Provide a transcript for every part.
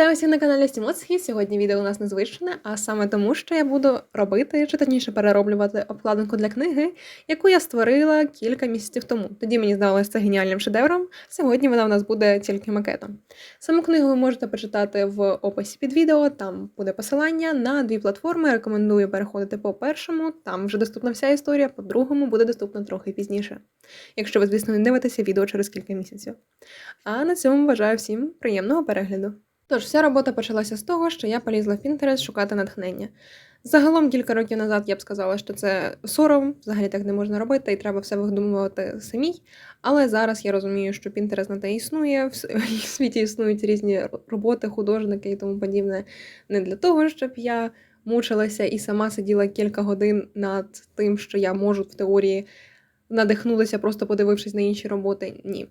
Вітаю всіх на каналі Стімоцхі. Сьогодні відео у нас незвичне, а саме тому, що я буду робити, чи точніше перероблювати обкладинку для книги, яку я створила кілька місяців тому. Тоді мені здалося це геніальним шедевром. Сьогодні вона у нас буде тільки макетом. Саму книгу ви можете почитати в описі під відео, там буде посилання на дві платформи. Рекомендую переходити по першому, там вже доступна вся історія, по другому буде доступна трохи пізніше. Якщо ви, звісно, не дивитеся відео через кілька місяців. А на цьому бажаю всім приємного перегляду. Тож, вся робота почалася з того, що я полізла в Pinterest шукати натхнення. Загалом кілька років назад я б сказала, що це сором, взагалі так не можна робити, і треба все видумувати самій. Але зараз я розумію, що Pinterest на те існує, в світі існують різні роботи, художники і тому подібне. Не для того, щоб я мучилася і сама сиділа кілька годин над тим, що я можу в теорії надихнутися, просто подивившись на інші роботи. Ні.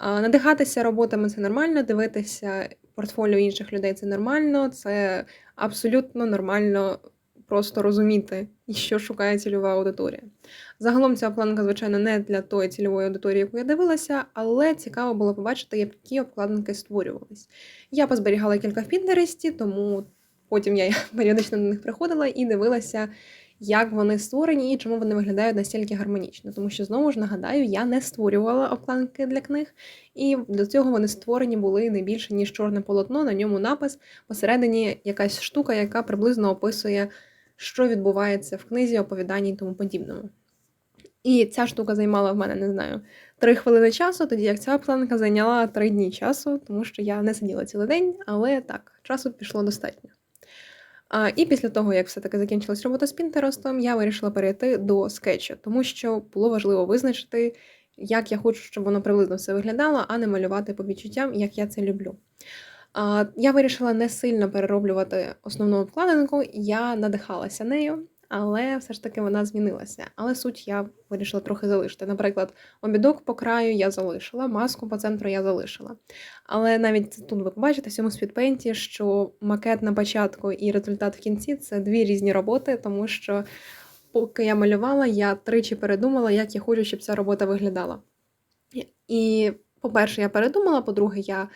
Надихатися роботами це нормально, дивитися портфоліо інших людей це нормально, це абсолютно нормально просто розуміти, що шукає цільова аудиторія. Загалом ця планка, звичайно, не для тої цільової аудиторії, яку я дивилася, але цікаво було побачити, які обкладинки створювались. Я позберігала кілька в Пінтересті, тому потім я періодично на них приходила і дивилася, як вони створені і чому вони виглядають настільки гармонічно. Тому що, знову ж нагадаю, я не створювала обкладинки для книг, і до цього вони створені були не більше, ніж чорне полотно, на ньому напис, посередині якась штука, яка приблизно описує, що відбувається в книзі, оповіданні і тому подібному. І ця штука займала в мене, не знаю, три хвилини часу, тоді як ця обкладинка зайняла три дні часу, тому що я не сиділа цілий день, але так, часу пішло достатньо. І після того, як все-таки закінчилась робота з Пінтеростом, я вирішила перейти до скетчу, тому що було важливо визначити, як я хочу, щоб воно приблизно все виглядало, а не малювати по відчуттям, як я це люблю. Я вирішила не сильно перероблювати основну обкладинку, я надихалася нею, але все ж таки вона змінилася. Але суть я вирішила трохи залишити. Наприклад, обідок по краю я залишила, маску по центру я залишила. Але навіть тут ви побачите в цьому спідпейнті, що макет на початку і результат в кінці це дві різні роботи, тому що поки я малювала, я тричі передумала, як я хочу, щоб ця робота виглядала. І, по-перше, я передумала, по-друге, я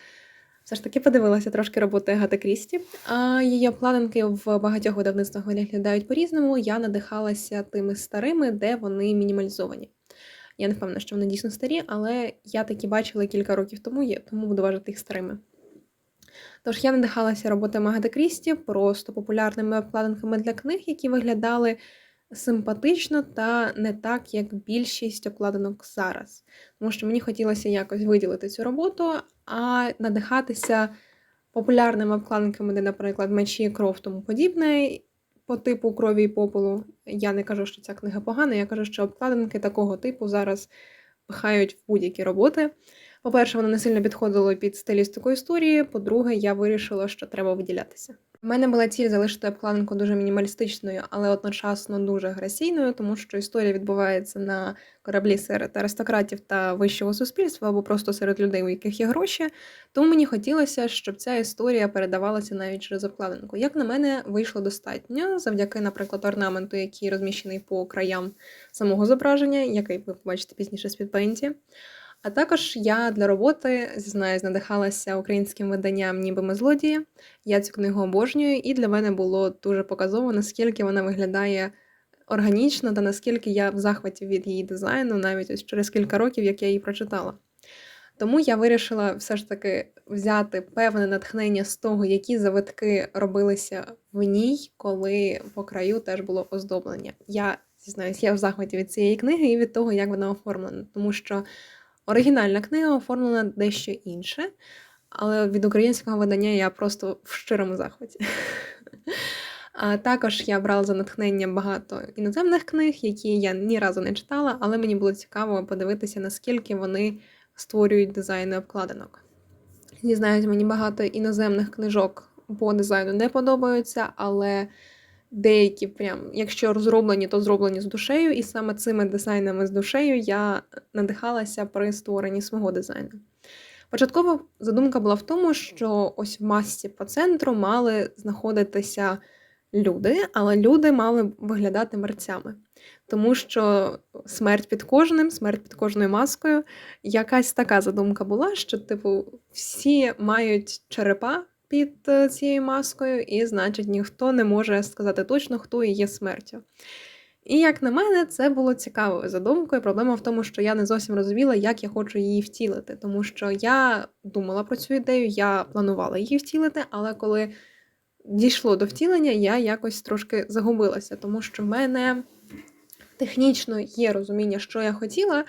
все ж таки подивилася трошки роботи Агати Крісті. А її обкладинки в багатьох видавництвах виглядають по-різному. Я надихалася тими старими, де вони мінімалізовані. Я не впевнена, що вони дійсно старі, але я такі бачила кілька років тому, є, тому буду вважати їх старими. Тож я надихалася роботами Агати Крісті, просто популярними обкладинками для книг, які виглядали симпатично та не так, як більшість обкладинок зараз. Тому що мені хотілося якось виділити цю роботу, а надихатися популярними обкладинками, де, наприклад, мечі, кров тому подібне, по типу крові і попелу. Я не кажу, що ця книга погана, я кажу, що обкладинки такого типу зараз пихають в будь-які роботи. По-перше, воно не сильно підходило під стилістику історії. По-друге, я вирішила, що треба виділятися. У мене була ціль залишити обкладинку дуже мінімалістичною, але одночасно дуже агресійною, тому що історія відбувається на кораблі серед аристократів та вищого суспільства або просто серед людей, у яких є гроші. Тому мені хотілося, щоб ця історія передавалася навіть через обкладинку. Як на мене, вийшло достатньо завдяки, наприклад, орнаменту, який розміщений по краям самого зображення, який ви побачите пізніше в спідпейнті. А також я для роботи зізнаюсь, надихалася українським виданням Ніби ми злодії. Я цю книгу обожнюю, і для мене було дуже показово, наскільки вона виглядає органічно та наскільки я в захваті від її дизайну, навіть ось через кілька років, як я її прочитала. Тому я вирішила все ж таки взяти певне натхнення з того, які завитки робилися в ній, коли по краю теж було оздоблення. Я зізнаюсь, я в захваті від цієї книги і від того, як вона оформлена, тому що оригінальна книга оформлена дещо інше, але від українського видання я просто в щирому захваті. А також я брала за натхнення багато іноземних книг, які я ні разу не читала, але мені було цікаво подивитися, наскільки вони створюють дизайни обкладинок. Зізнаюсь, мені багато іноземних книжок по дизайну не подобаються, але деякі, прям, якщо розроблені, то зроблені з душею, і саме цими дизайнами з душею я надихалася при створенні свого дизайну. Початкова задумка була в тому, що ось в масці по центру мали знаходитися люди, але люди мали виглядати мерцями. Тому що смерть під кожним, смерть під кожною маскою. Якась така задумка була, що, типу, всі мають черепа, під е, цією маскою, і значить ніхто не може сказати точно, хто і є смертю. І як на мене, це було цікавою задумкою. Проблема в тому, що я не зовсім розуміла, як я хочу її втілити, тому що я думала про цю ідею, я планувала її втілити, але коли дійшло до втілення, я якось трошки загубилася, тому що в мене технічно є розуміння, що я хотіла.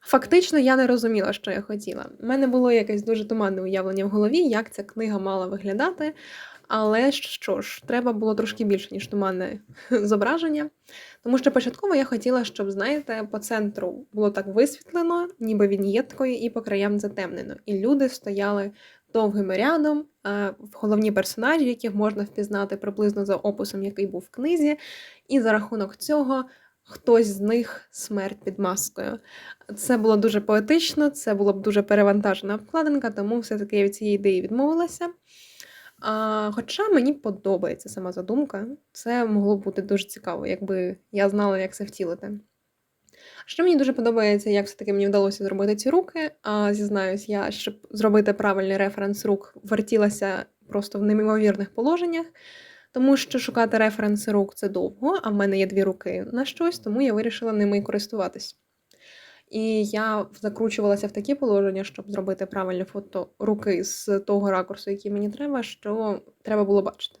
Фактично, я не розуміла, що я хотіла. У мене було якесь дуже туманне уявлення в голові, як ця книга мала виглядати. Але що ж, треба було трошки більше, ніж туманне зображення. Тому що початково я хотіла, щоб, знаєте, по центру було так висвітлено, ніби віньєткою, і по краям затемнено. І люди стояли довгим рядом, е, головні персонажі, яких можна впізнати приблизно за описом, який був в книзі. І за рахунок цього хтось з них смерть під маскою. Це було дуже поетично, це було б дуже перевантажена обкладинка, тому все-таки я від цієї ідеї відмовилася. А, Хоча мені подобається сама задумка, це могло бути дуже цікаво, якби я знала, як це втілити. Що мені дуже подобається, як все-таки мені вдалося зробити ці руки. А зізнаюсь, я, щоб зробити правильний референс рук, вертілася просто в неймовірних положеннях, тому що шукати референси рук це довго, а в мене є дві руки на щось, тому я вирішила ними і користуватись. І я закручувалася в такі положення, щоб зробити правильне фото руки з того ракурсу, який мені треба, що треба було бачити.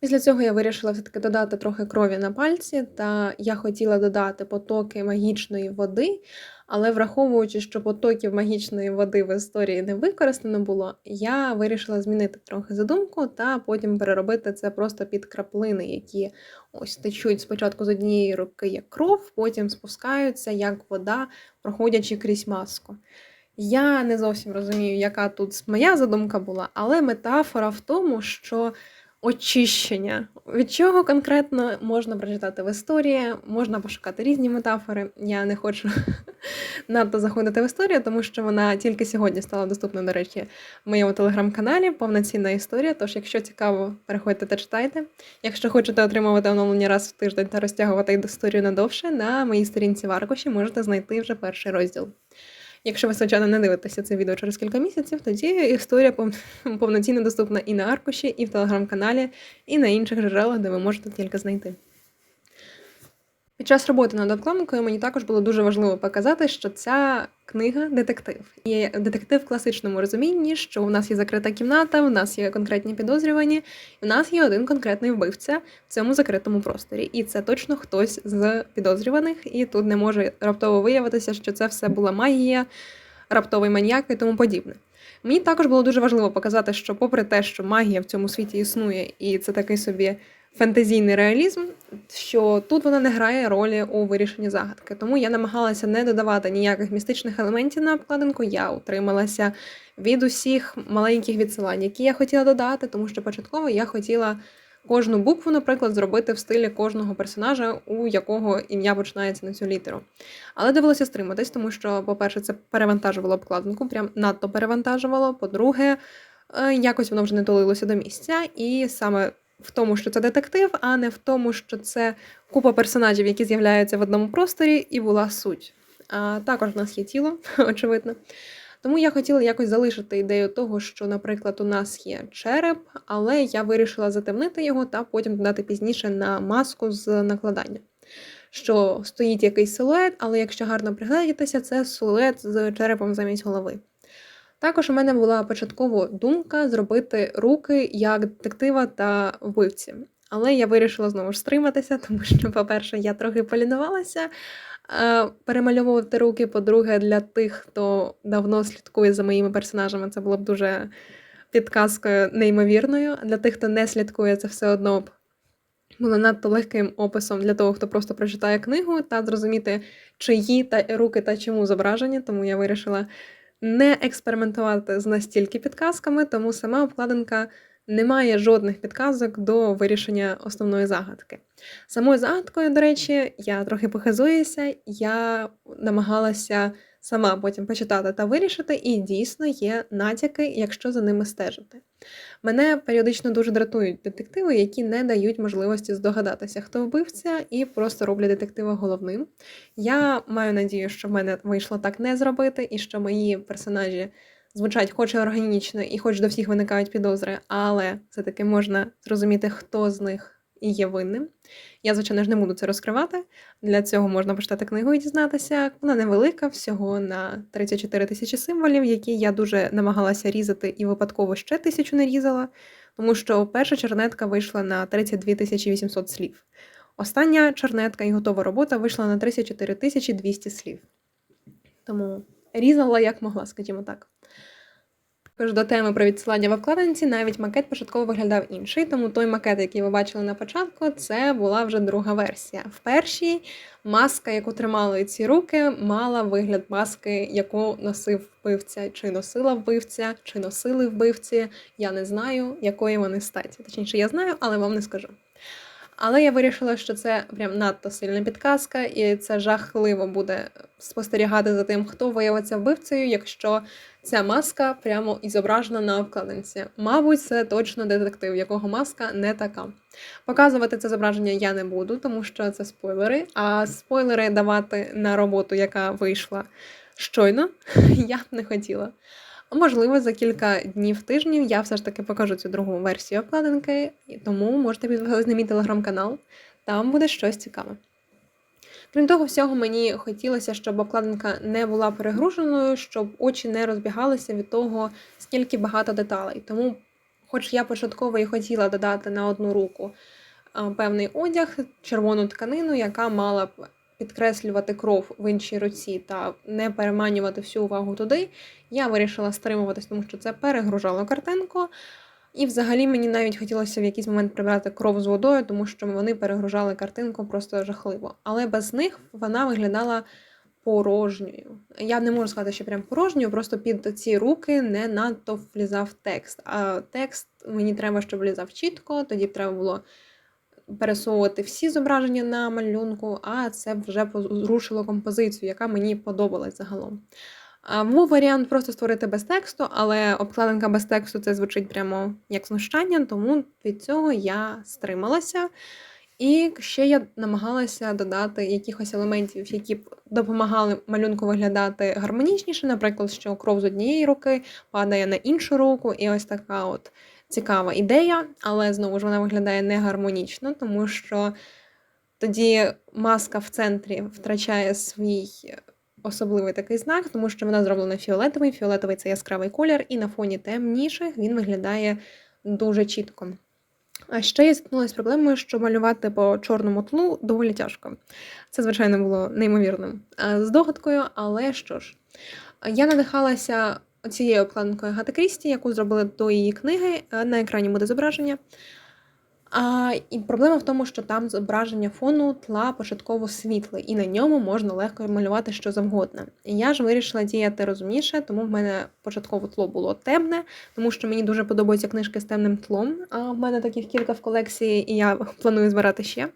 Після цього я вирішила все-таки додати трохи крові на пальці, та я хотіла додати потоки магічної води, але враховуючи, що потоків магічної води в історії не використано було, я вирішила змінити трохи задумку та потім переробити це просто під краплини, які ось течуть спочатку з однієї руки як кров, потім спускаються як вода, проходячи крізь маску. Я не зовсім розумію, яка тут моя задумка була, але метафора в тому, що очищення. Від чого конкретно можна прочитати в історії, можна пошукати різні метафори. Я не хочу надто заходити в історію, тому що вона тільки сьогодні стала доступна, до речі, в моєму телеграм-каналі. Повноцінна історія. Тож, якщо цікаво, переходьте та читайте. Якщо хочете отримувати оновлення раз в тиждень та розтягувати історію надовше, на моїй сторінці в аркуші можете знайти вже перший розділ. Якщо ви, звичайно, не дивитеся це відео через кілька місяців, тоді історія повноцінно доступна і на аркуші, і в телеграм-каналі, і на інших джерелах, де ви можете тільки знайти. Під час роботи над обкладинкою мені також було дуже важливо показати, що ця книга детектив. І детектив в класичному розумінні, що у нас є закрита кімната, у нас є конкретні підозрювані, і у нас є один конкретний вбивця в цьому закритому просторі. І це точно хтось з підозрюваних, і тут не може раптово виявитися, що це все була магія, раптовий маньяк і тому подібне. Мені також було дуже важливо показати, що, попри те, що магія в цьому світі існує, і це такий собі фентезійний реалізм, що тут вона не грає ролі у вирішенні загадки. Тому я намагалася не додавати ніяких містичних елементів на обкладинку. Я утрималася від усіх маленьких відсилань, які я хотіла додати, тому що початково я хотіла. Кожну букву, наприклад, зробити в стилі кожного персонажа, у якого ім'я починається на цю літеру. Але довелося стриматись, тому що, по-перше, це перевантажувало обкладинку, прям надто перевантажувало. По-друге, е, якось воно вже не толилося до місця, і саме в тому, що це детектив, а не в тому, що це купа персонажів, які з'являються в одному просторі, і була суть. А також в нас є тіло, очевидно. Тому я хотіла якось залишити ідею того, що, наприклад, у нас є череп, але я вирішила затемнити його та потім додати пізніше на маску з накладання. Що стоїть якийсь силует, але якщо гарно приглядітися, це силует з черепом замість голови. Також у мене була початково думка зробити руки як детектива та вбивці. Але я вирішила знову ж стриматися, тому що, по-перше, я трохи полінувалася е, перемальовувати руки. По-друге, для тих, хто давно слідкує за моїми персонажами, це було б дуже підказкою неймовірною. Для тих, хто не слідкує, це все одно б було надто легким описом для того, хто просто прочитає книгу та зрозуміти, чиї та руки та чому зображені. Тому я вирішила не експериментувати з настільки підказками, тому сама обкладинка не має жодних підказок до вирішення основної загадки. Самою загадкою, до речі, я трохи похизуюся, я намагалася сама потім почитати та вирішити, і дійсно є натяки, якщо за ними стежити. Мене періодично дуже дратують детективи, які не дають можливості здогадатися, хто вбивця, і просто роблять детектива головним. Я маю надію, що в мене вийшло так не зробити, і що мої персонажі звучать хоч і органічно, і хоч до всіх виникають підозри, але все-таки можна зрозуміти, хто з них і є винним. Я, звичайно ж, не буду це розкривати. Для цього можна почитати книгу і дізнатися. Вона невелика, всього на 34 тисячі символів, які я дуже намагалася різати і випадково ще тисячу не різала, тому що перша чернетка вийшла на 32 тисячі 800 слів. Остання чернетка і готова робота вийшла на 34 тисячі 200 слів. Тому різала як могла, скажімо так. Також до теми про відсилання в обкладинці навіть макет початково виглядав інший, тому той макет, який ви бачили на початку, це була вже друга версія. В першій маска, яку тримали ці руки, мала вигляд маски, яку носив вбивця, чи носила вбивця, чи носили вбивці. Я не знаю, якої вони статі. Точніше, я знаю, але вам не скажу. Але я вирішила, що це прям надто сильна підказка, і це жахливо буде спостерігати за тим, хто виявиться вбивцею, якщо ця маска прямо і зображена на обкладинці. Мабуть, це точно детектив, якого маска не така. Показувати це зображення я не буду, тому що це спойлери. А спойлери давати на роботу, яка вийшла щойно, я б не хотіла. Можливо, за кілька днів тижнів я все ж таки покажу цю другу версію обкладинки, тому можете підписатися на мій телеграм-канал, там буде щось цікаве. Крім того, всього, мені хотілося, щоб обкладинка не була перегруженою, щоб очі не розбігалися від того, скільки багато деталей. Тому, хоч я початково і хотіла додати на одну руку певний одяг, червону тканину, яка мала б підкреслювати кров в іншій руці та не переманювати всю увагу туди, я вирішила стримуватись, тому що це перегружало картинку. І взагалі мені навіть хотілося в якийсь момент прибрати кров з водою, тому що вони перегружали картинку просто жахливо. Але без них вона виглядала порожньою. Я не можу сказати, що прям порожньою, просто під ці руки не надто влізав текст. А текст мені треба, щоб влізав чітко, тоді б треба було пересовувати всі зображення на малюнку, а це вже зрушило композицію, яка мені подобалась загалом. Був варіант просто створити без тексту, але обкладинка без тексту це звучить прямо як знущання, тому від цього я стрималася. І ще я намагалася додати якихось елементів, які б допомагали малюнку виглядати гармонічніше, наприклад, що кров з однієї руки падає на іншу руку, і ось така от цікава ідея, але знову ж вона виглядає не гармонічно, тому що тоді маска в центрі втрачає свій особливий такий знак, тому що вона зроблена фіолетовий. Фіолетовий це яскравий колір, і на фоні темніших він виглядає дуже чітко. А ще я зіткнулася з проблемою, що малювати по чорному тлу доволі тяжко. Це, звичайно, було неймовірним здогадкою, але що ж, я надихалася цією обкладинкою Гати Крісті, яку зробили до її книги. На екрані буде зображення. А, І проблема в тому, що там зображення фону тла початково світле, і на ньому можна легко малювати що завгодно. І я ж вирішила діяти розумніше, тому в мене початково тло було темне, тому що мені дуже подобаються книжки з темним тлом. А в мене таких кілька в колекції, і я планую збирати ще.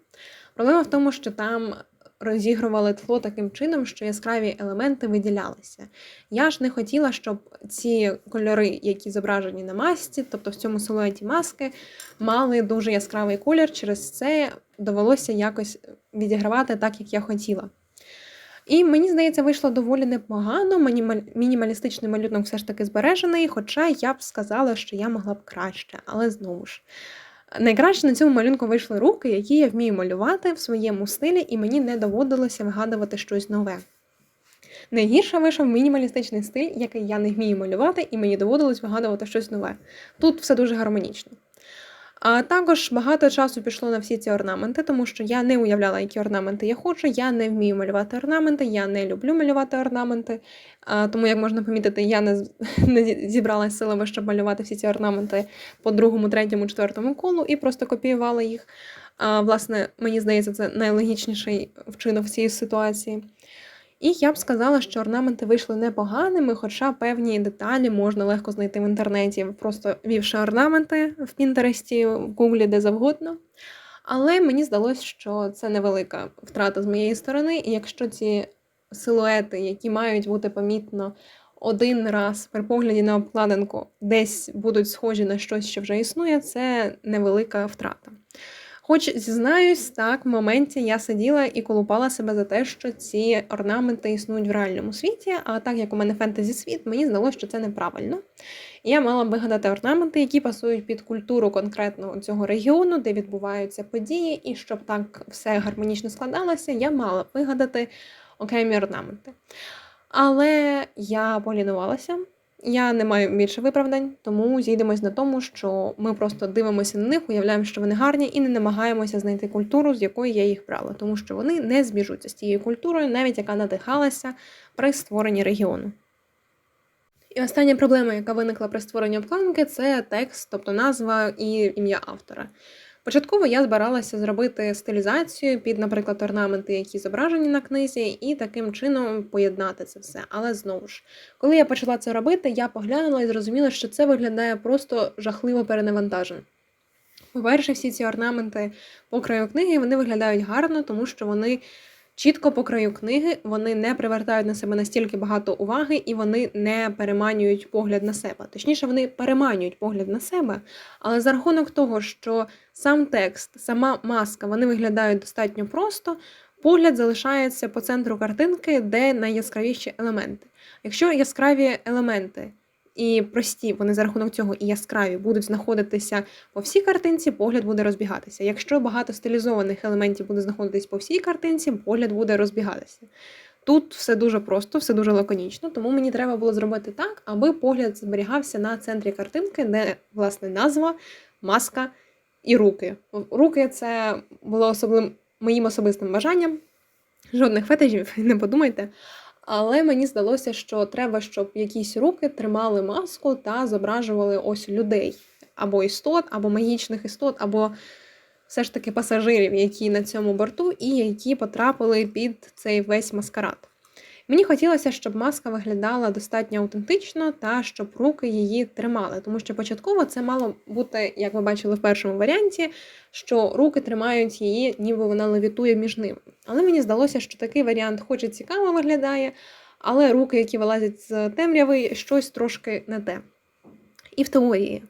Проблема в тому, що там розігрували тло таким чином, що яскраві елементи виділялися. Я ж не хотіла, щоб ці кольори, які зображені на масці, тобто в цьому силуеті маски, мали дуже яскравий колір. Через це довелося якось відігравати так, як я хотіла. І мені здається, вийшло доволі непогано. Мінімалістичний малюнок все ж таки збережений, хоча я б сказала, що я могла б краще, але знову ж. Найкраще на цьому малюнку вийшли руки, які я вмію малювати в своєму стилі, і мені не доводилося вигадувати щось нове. Найгірше вийшов мінімалістичний стиль, який я не вмію малювати, і мені доводилось вигадувати щось нове. Тут все дуже гармонічно. А також багато часу пішло на всі ці орнаменти, тому що я не уявляла, які орнаменти я хочу. Я не вмію малювати орнаменти, я не люблю малювати орнаменти. А, Тому, як можна помітити, я не не зібралася силами, щоб малювати всі ці орнаменти по другому, третьому, четвертому колу і просто копіювала їх. А, Власне, мені здається, це найлогічніший вчинок в цій ситуації. І я б сказала, що орнаменти вийшли непоганими, хоча певні деталі можна легко знайти в інтернеті, просто вівши орнаменти в Пінтересті, в Гуглі, де завгодно. Але мені здалося, що це невелика втрата з моєї сторони, і якщо ці силуети, які мають бути помітно один раз при погляді на обкладинку, десь будуть схожі на щось, що вже існує, це невелика втрата. Хоч зізнаюсь, так, в моменті я сиділа і колупала себе за те, що ці орнаменти існують в реальному світі, а так як у мене фентезі світ, мені здалося, що це неправильно. Я мала вигадати орнаменти, які пасують під культуру конкретного цього регіону, де відбуваються події, і щоб так все гармонічно складалося, я мала вигадати окремі орнаменти. Але я полінувалася. Я не маю більше виправдань, тому зійдемось на тому, що ми просто дивимося на них, уявляємо, що вони гарні, і не намагаємося знайти культуру, з якої я їх брала, тому що вони не збіжуться з тією культурою, навіть яка надихалася при створенні регіону. І остання проблема, яка виникла при створенні обкладинки, це текст, тобто назва і ім'я автора. Початково я збиралася зробити стилізацію під, наприклад, орнаменти, які зображені на книзі, і таким чином поєднати це все. Але знову ж, коли я почала це робити, я поглянула і зрозуміла, що це виглядає просто жахливо перенавантажено. По-перше, всі ці орнаменти по краю книги вони виглядають гарно, тому що вони чітко по краю книги, вони не привертають на себе настільки багато уваги і вони не переманюють погляд на себе. Точніше, вони переманюють погляд на себе, але за рахунок того, що сам текст, сама маска, вони виглядають достатньо просто. Погляд залишається по центру картинки, де найяскравіші елементи. Якщо яскраві елементи і прості, вони за рахунок цього і яскраві будуть знаходитися по всій картинці, погляд буде розбігатися. Якщо багато стилізованих елементів буде знаходитись по всій картинці, погляд буде розбігатися. Тут все дуже просто, все дуже лаконічно, тому мені треба було зробити так, аби погляд зберігався на центрі картинки, де власне назва, маска і руки. Руки це було особливим моїм особистим бажанням. Жодних фетишів, не подумайте. Але мені здалося, що треба, щоб якісь руки тримали маску та зображували ось людей або істот, або магічних істот, або все ж таки пасажирів, які на цьому борту, і які потрапили під цей весь маскарад. Мені хотілося, щоб маска виглядала достатньо аутентично та щоб руки її тримали, тому що початково це мало бути, як ви бачили в першому варіанті, що руки тримають її, ніби вона левітує між ними. Але мені здалося, що такий варіант, хоч і цікаво виглядає, але руки, які вилазять з темряви, щось трошки не те. І в теорії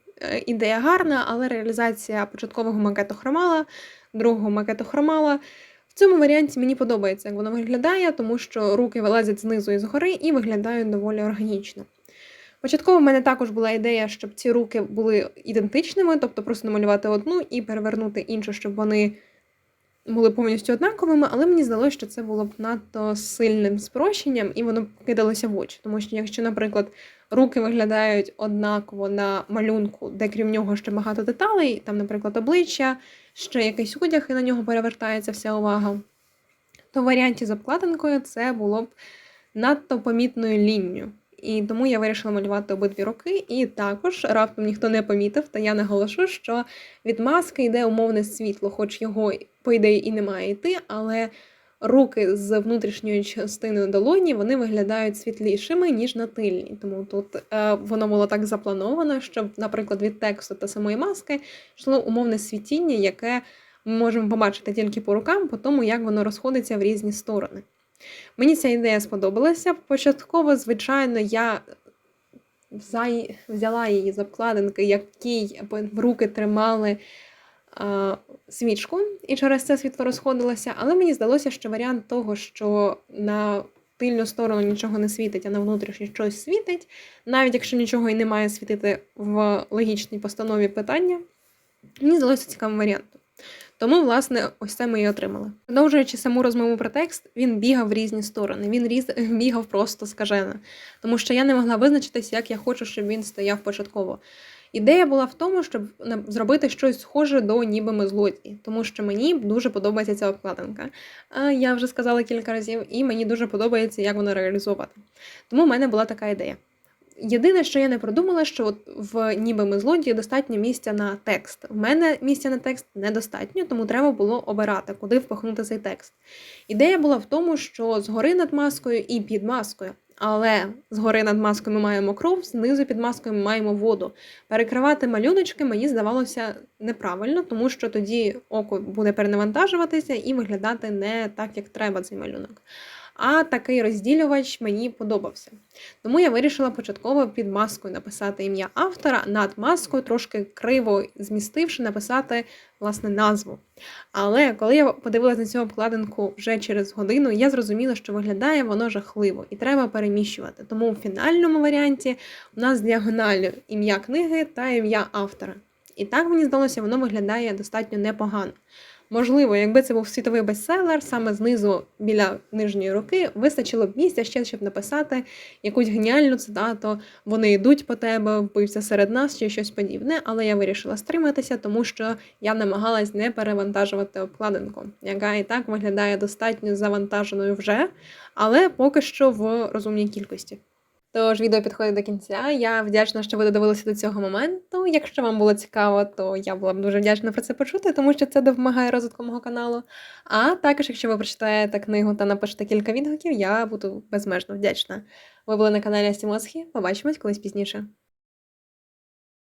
ідея гарна, але реалізація початкового макету хромала, другого макету хромала. В цьому варіанті мені подобається, як воно виглядає, тому що руки вилазять знизу і згори і виглядають доволі органічно. Початково в мене також була ідея, щоб ці руки були ідентичними, тобто просто намалювати одну і перевернути іншу, щоб вони були повністю однаковими, але мені здалося, що це було б надто сильним спрощенням, і воно кидалося в очі. Тому що, якщо, наприклад, руки виглядають однаково на малюнку, де крім нього ще багато деталей, там, наприклад, обличчя, ще якийсь одяг, і на нього перевертається вся увага, то в варіанті з обкладинкою це було б надто помітною лінню. І тому я вирішила малювати обидві руки, і також раптом ніхто не помітив, та я наголошу, що від маски йде умовне світло, хоч його, по ідеї, і не має йти, але руки з внутрішньої частини долоні вони виглядають світлішими, ніж на тильній. Тому тут е, воно було так заплановано, щоб, наприклад, від тексту та самої маски йшло умовне світіння, яке ми можемо побачити тільки по рукам, по тому, як воно розходиться в різні сторони. Мені ця ідея сподобалася. Початково, звичайно, я взяла її з обкладинки, в руки тримали свічку, і через це світло розходилося. Але мені здалося, що варіант того, що на тильну сторону нічого не світить, а на внутрішню щось світить, навіть якщо нічого і не має світити в логічній постанові питання, мені здалося цікавим варіантом. Тому, власне, ось це ми і отримали. Продовжуючи саму розмову про текст, він бігав в різні сторони. Він різ... бігав просто скажено. Тому що я не могла визначитися, як я хочу, щоб він стояв початково. Ідея була в тому, щоб зробити щось схоже до ніби ми злодії, тому що мені дуже подобається ця обкладинка. Я вже сказала кілька разів, і мені дуже подобається, як вона реалізована. Тому в мене була така ідея. Єдине, що я не продумала, що от в ніби ми злодії достатньо місця на текст. У мене місця на текст недостатньо, тому треба було обирати, куди впихнути цей текст. Ідея була в тому, що згори над маскою і під маскою. Але згори над маскою ми маємо кров, знизу під маскою ми маємо воду. Перекривати малюночки мені здавалося неправильно, тому що тоді око буде перенавантажуватися і виглядати не так, як треба цей малюнок. А такий розділювач мені подобався. Тому я вирішила початково під маскою написати ім'я автора, над маскою, трошки криво змістивши, написати власне назву. Але коли я подивилася на цю обкладинку вже через годину, я зрозуміла, що виглядає воно жахливо і треба переміщувати. Тому в фінальному варіанті у нас діагоналі ім'я книги та ім'я автора. І так мені здалося, воно виглядає достатньо непогано. Можливо, якби це був світовий бестселер, саме знизу біля нижньої руки вистачило б місця ще, щоб написати якусь геніальну цитату. Вони йдуть по тебе, вбився серед нас чи щось подібне. Але я вирішила стриматися, тому що я намагалась не перевантажувати обкладинку, яка і так виглядає достатньо завантаженою вже, але поки що в розумній кількості. Тож відео підходить до кінця. Я вдячна, що ви додивилися до цього моменту. Якщо вам було цікаво, то я була б дуже вдячна про це почути, тому що це допомагає розвитку мого каналу. А також, якщо ви прочитаєте книгу та напишете кілька відгуків, я буду безмежно вдячна. Ви були на каналі Асімосхі. Побачимось колись пізніше.